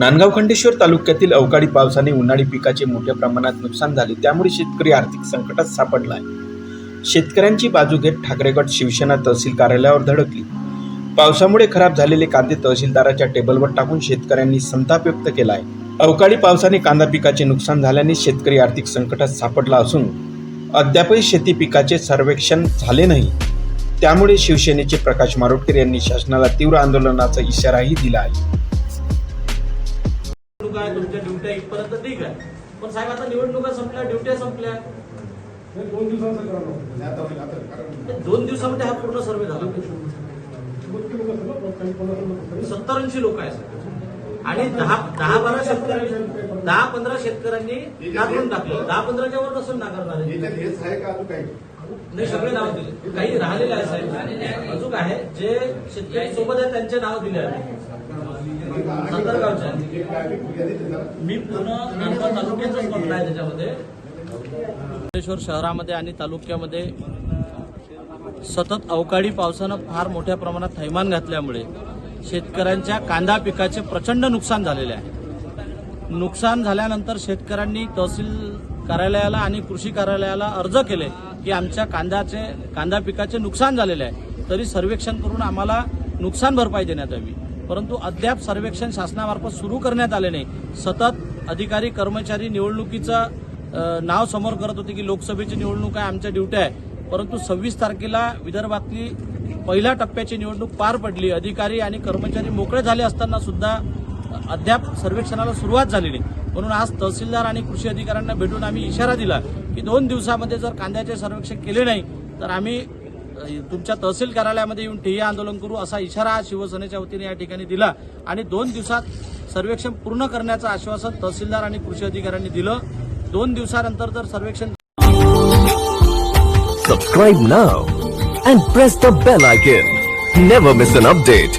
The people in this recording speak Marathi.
नांदगाव खंडेश्वर तालुक्यातील अवकाळी पावसाने उन्हाळी पिकाचे मोठ्या प्रमाणात नुकसान झाले. त्यामुळे शेतकरी आर्थिक संकटात सापडला आहे. शेतकऱ्यांची बाजू घेत ठाकरेगड शिवसेना तहसील कार्यालयावर धडकली. पावसामुळे खराब झालेले कांदे तहसीलदाराच्या टेबलवर टाकून शेतकऱ्यांनी संताप व्यक्त केला आहे. अवकाळी पावसाने कांदा पिकाचे नुकसान झाल्याने शेतकरी आर्थिक संकटात सापडला असून अद्यापही शेती पिकाचे सर्वेक्षण झाले नाही. त्यामुळे शिवसेनेचे प्रकाश मारोटकर यांनी शासनाला तीव्र आंदोलनाचा इशाराही दिला आहे. निवडणुका आहे तुमच्या ड्युट्या इथपर्यंत ठीक आहे. पण साहेब आता निवडणुका संपल्या ड्युट्या संपल्या. दोन दिवसांचं दोन दिवसामध्ये हा पूर्ण सर्वे झाला. बत्ती लोक आहे सर. आणि दहा दहा बारा शेतकऱ्यांनी दहा पंधरा शेतकऱ्यांनी नाकारून टाकलं. दहा पंधराच्या वर कसं नाकारणार नाही सगळे नाव दिले. काही राहिलेले आहे साहेब. अजून आहे. जे शेतकरी सोबत आहे त्यांचे नाव दिले आहे. मी पूर्ण तालुक्याचाच म्हटलं आहे त्याच्यामध्ये. सिद्धेश्वर शहरामध्ये आणि तालुक्यामध्ये सतत अवकाळी पावसानं फार मोठ्या प्रमाणात थैमान घातल्यामुळे शेतकऱ्यांच्या कांदा पिकाचे प्रचंड नुकसान झालेले आहे. नुकसान झाल्यानंतर शेतकऱ्यांनी तहसील कार्यालयाला आणि कृषी कार्यालयाला अर्ज केले की आमच्या कांद्याचे कांदा पिकाचे नुकसान झालेले आहे. तरी सर्वेक्षण करून आम्हाला नुकसान भरपाई देण्यात यावी. परंतु अद्याप सर्वेक्षण शासनामार्फत सुरू करण्यात आले नाही. सतत अधिकारी कर्मचारी निवडणुकीचं नाव समोर करत होते की लोकसभेची निवडणूक आहे आमच्या ड्युट्या आहे. परंतु सव्वीस तारखेला विदर्भातली पहिल्या टप्प्याची निवडणूक पार पडली. अधिकारी आणि कर्मचारी मोकळे झाले असताना सुद्धा अद्याप सर्वेक्षणाला सुरुवात झाली नाही. म्हणून आज तहसीलदार आणि कृषी अधिकाऱ्यांना भेटून आम्ही इशारा दिला की दोन दिवसामध्ये जर कांद्याचे सर्वेक्षण केले नाही तर आम्ही तुमच्या तहसील कार्यालयामध्ये येऊन ठिय्या आंदोलन करू असा इशारा शिवसेनेच्या वतीने या ठिकाणी दिला आणि दोन दिवसात सर्वेक्षण पूर्ण करण्याचं आश्वासन तहसीलदार आणि कृषी अधिकाऱ्यांनी दिलं. दोन दिवसानंतर जर सर्वेक्षण subscribe now and press the bell icon never miss an update